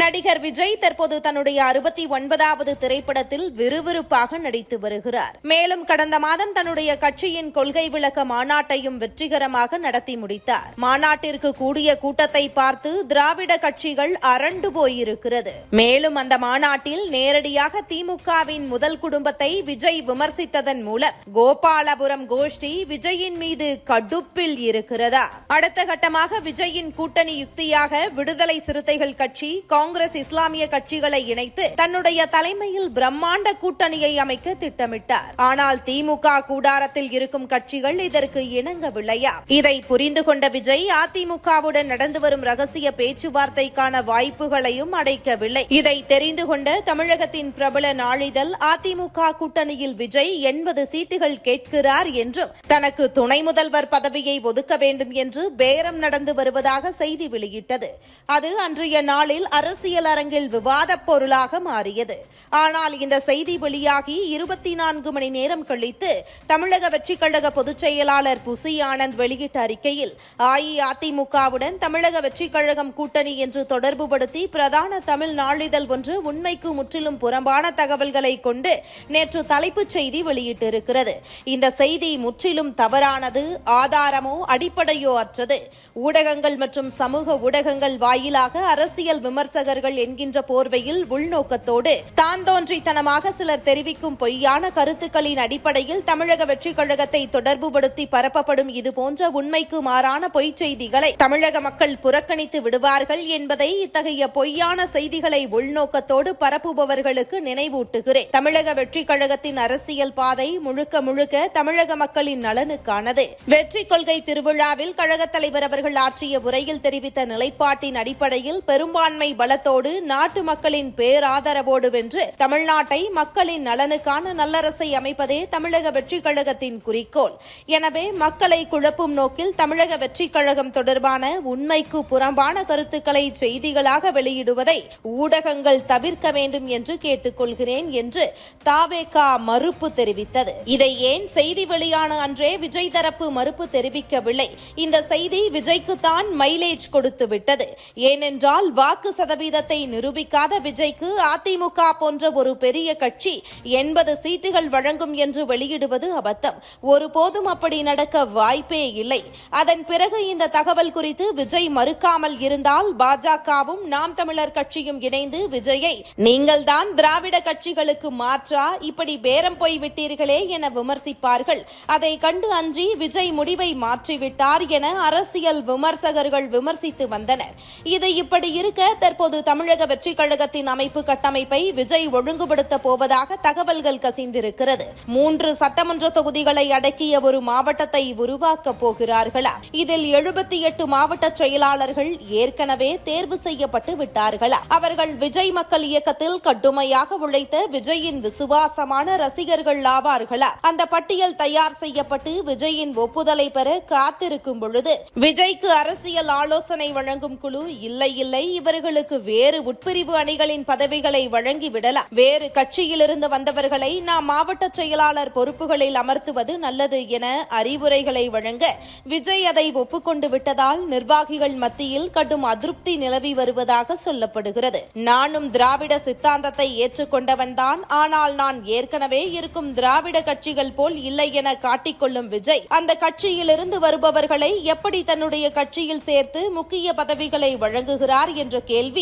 நடிகர் விஜய் தற்போது தன்னுடைய அறுபத்தி ஒன்பதாவது திரைப்படத்தில் விறுவிறுப்பாக நடித்து வருகிறார். மேலும் கடந்த மாதம் தன்னுடைய கட்சியின் கொள்கை விளக்க மாநாட்டையும் வெற்றிகரமாக நடத்தி முடித்தார். மாநாட்டிற்கு கூடிய கூட்டத்தை பார்த்து திராவிட கட்சிகள் அரண்டு போயிருக்கிறது. மேலும் அந்த மாநாட்டில் நேரடியாக திமுகவின் முதல் குடும்பத்தை விஜய் விமர்சித்ததன் மூலம் கோபாலபுரம் கோஷ்டி விஜயின் மீது கடுப்பில் இருக்கிறதா? அடுத்த கட்டமாக விஜயின் கூட்டணி யுக்தியாக விடுதலை சிறுத்தைகள் கட்சி காங்கிரஸ் இஸ்லாமிய கட்சிகளை இணைத்து தன்னுடைய தலைமையில் பிரம்மாண்ட கூட்டணியை அமைக்க திட்டமிட்டார். ஆனால் திமுக கூடாரத்தில் இருக்கும் கட்சிகள் இதற்கு இணங்கவில்லையா? இதை புரிந்து கொண்ட விஜய் அதிமுகவுடன் நடந்து வரும் ரகசிய பேச்சுவார்த்தைக்கான வாய்ப்புகளையும் அடைக்கவில்லை. இதை தெரிந்து கொண்ட தமிழகத்தின் பிரபல நாளிதழ் அதிமுக கூட்டணியில் விஜய் எண்பது சீட்டுகள் கேட்கிறார் என்றும் தனக்கு துணை முதல்வர் பதவியை ஒதுக்க வேண்டும் என்று பேரம் நடந்து வருவதாக செய்தி வெளியிட்டது. அது அன்றைய நாளில் அரசு அரசியல் அரங்கில் விவாத பொருளாக மாறியது. ஆனால் இந்த செய்தி வெளியாகி இருபத்தி நான்கு மணி நேரம் கழித்து தமிழக வெற்றிக் கழக பொதுச் செயலாளர் புசி ஆனந்த் வெளியிட்ட அறிக்கையில் அஇஅதிமுகவுடன் தமிழக வெற்றிக் கழகம் கூட்டணி என்று தொடர்புபடுத்தி பிரதான தமிழ் நாளிதழ் ஒன்று உண்மைக்கு முற்றிலும் புறம்பான தகவல்களை கொண்டு நேற்று தலைப்புச் செய்தி வெளியிட்டிருக்கிறது. இந்த செய்தி முற்றிலும் தவறானது ஆதாரமோ அடிப்படையோ அற்றது. ஊடகங்கள் மற்றும் சமூக ஊடகங்கள் வாயிலாக அரசியல் விமர்சகர்கள் என்கின்ற போர்வையில் உள்நோக்கத்தோடு தான் தோன்றித்தனமாக சிலர் தெரிவிக்கும் பொய்யான கருத்துக்களின் அடிப்படையில் தமிழக வெற்றிக் கழகத்தை தொடர்புபடுத்தி பரப்பப்படும் இதுபோன்ற உண்மைக்கு மாறான பொய்ச் செய்திகளை தமிழக மக்கள் புறக்கணித்து விடுவார்கள் என்பதை இத்தகைய பொய்யான செய்திகளை உள்நோக்கத்தோடு பரப்புபவர்களுக்கு நினைவூட்டுகிறேன். தமிழக வெற்றிக் கழகத்தின் அரசியல் பாதை முழுக்க முழுக்க தமிழக மக்களின் நலனுக்கானது. வெற்றி கொள்கை திருவிழாவில் கழகத் தலைவர் அவர்கள் ஆற்றிய உரையில் தெரிவித்த நிலைப்பாட்டின் அடிப்படையில் பெரும்பான்மை பல பலத்தோடு நாட்டு மக்களின் பேராதரவோடு வென்று தமிழ்நாட்டை மக்களின் நலனுக்கான நல்லரசை அமைப்பதே தமிழக வெற்றிக் கழகத்தின் குறிக்கோள். எனவே மக்களை குழப்பும் நோக்கில் தமிழக வெற்றிக் கழகம் தொடர்பான உண்மைக்கு புறம்பான கருத்துக்களை செய்திகளாக வெளியிடுவதை ஊடகங்கள் தவிர்க்க வேண்டும் என்று கேட்டுக்கொள்கிறேன் என்று தாவேகா மறுப்பு தெரிவித்தது. இதை ஏன் செய்தி வெளியான அன்றே விஜய் தரப்பு மறுப்பு தெரிவிக்கவில்லை. இந்த செய்தி விஜய்க்குத்தான் மைலேஜ் கொடுத்து விட்டது ஏனென்றால் வாக்கு சதவீதம் சதவீதத்தை நிரூபிக்காத விஜய்க்கு அதிமுக போன்ற ஒரு பெரிய கட்சி எண்பது சீட்டுகள் வழங்கும் என்று வெளியிடுவது அபத்தம். ஒருபோதும் அப்படி நடக்க வாய்ப்பே இல்லை. அதன் பிறகு இந்த தகவல் குறித்து விஜய் மறுக்காமல் இருந்தால் பாஜகவும் நாம் தமிழர் கட்சியும் இணைந்து விஜயை நீங்கள்தான் திராவிட கட்சிகளுக்கு மாற்றா இப்படி பேரம் போய் விட்டீர்களே என விமர்சிப்பார்கள். அதை கண்டு அஞ்சி விஜய் முடிவை மாற்றிவிட்டார் என அரசியல் விமர்சகர்கள் விமர்சித்து வந்தனர். இது இப்படி இருக்க தற்போது தமிழக வெற்றிக் கழகத்தின் அமைப்பு கட்டமைப்பை விஜய் ஒழுங்குபடுத்த போவதாக தகவல்கள் கசிந்திருக்கிறது. மூன்று சட்டமன்ற தொகுதிகளை அடக்கிய ஒரு மாவட்டத்தை உருவாக்கப் போகிறார்களா? இதில் எழுபத்தி எட்டு மாவட்ட செயலாளர்கள் ஏற்கனவே தேர்வு செய்யப்பட்டு விட்டார்களா? அவர்கள் விஜய் மக்கள் இயக்கத்தில் கடுமையாக உழைத்த விஜயின் விசுவாசமான ரசிகர்கள் ஆவார்களா? அந்த பட்டியல் தயார் செய்யப்பட்டு விஜயின் ஒப்புதலை பெற காத்திருக்கும் பொழுது விஜய்க்கு அரசியல் ஆலோசனை வழங்கும் குழு இல்லை இல்லை இவர்களுக்கு வேறு உட்பிரிவு அணிகளின் பதவிகளை வழங்கி விடலாம். வேறு கட்சியிலிருந்து வந்தவர்களை நாம் மாவட்ட செயலாளர் பொறுப்புகளில் அமர்த்துவது நல்லது என அறிவுரைகளை வழங்க விஜய் அதை ஒப்புக்கொண்டு விட்டதால் நிர்வாகிகள் மத்தியில் கடும் அதிருப்தி நிலவி வருவதாக சொல்லப்படுகிறது. நானும் திராவிட சித்தாந்தத்தை ஏற்றுக்கொண்டவன்தான் ஆனால் நான் ஏற்கனவே இருக்கும் திராவிட கட்சிகள் போல் இல்லை என காட்டிக்கொள்ளும் விஜய் அந்த கட்சியிலிருந்து வருபவர்களை எப்படி தன்னுடைய கட்சியில் சேர்த்து முக்கிய பதவிகளை வழங்குகிறார் என்ற கேள்வி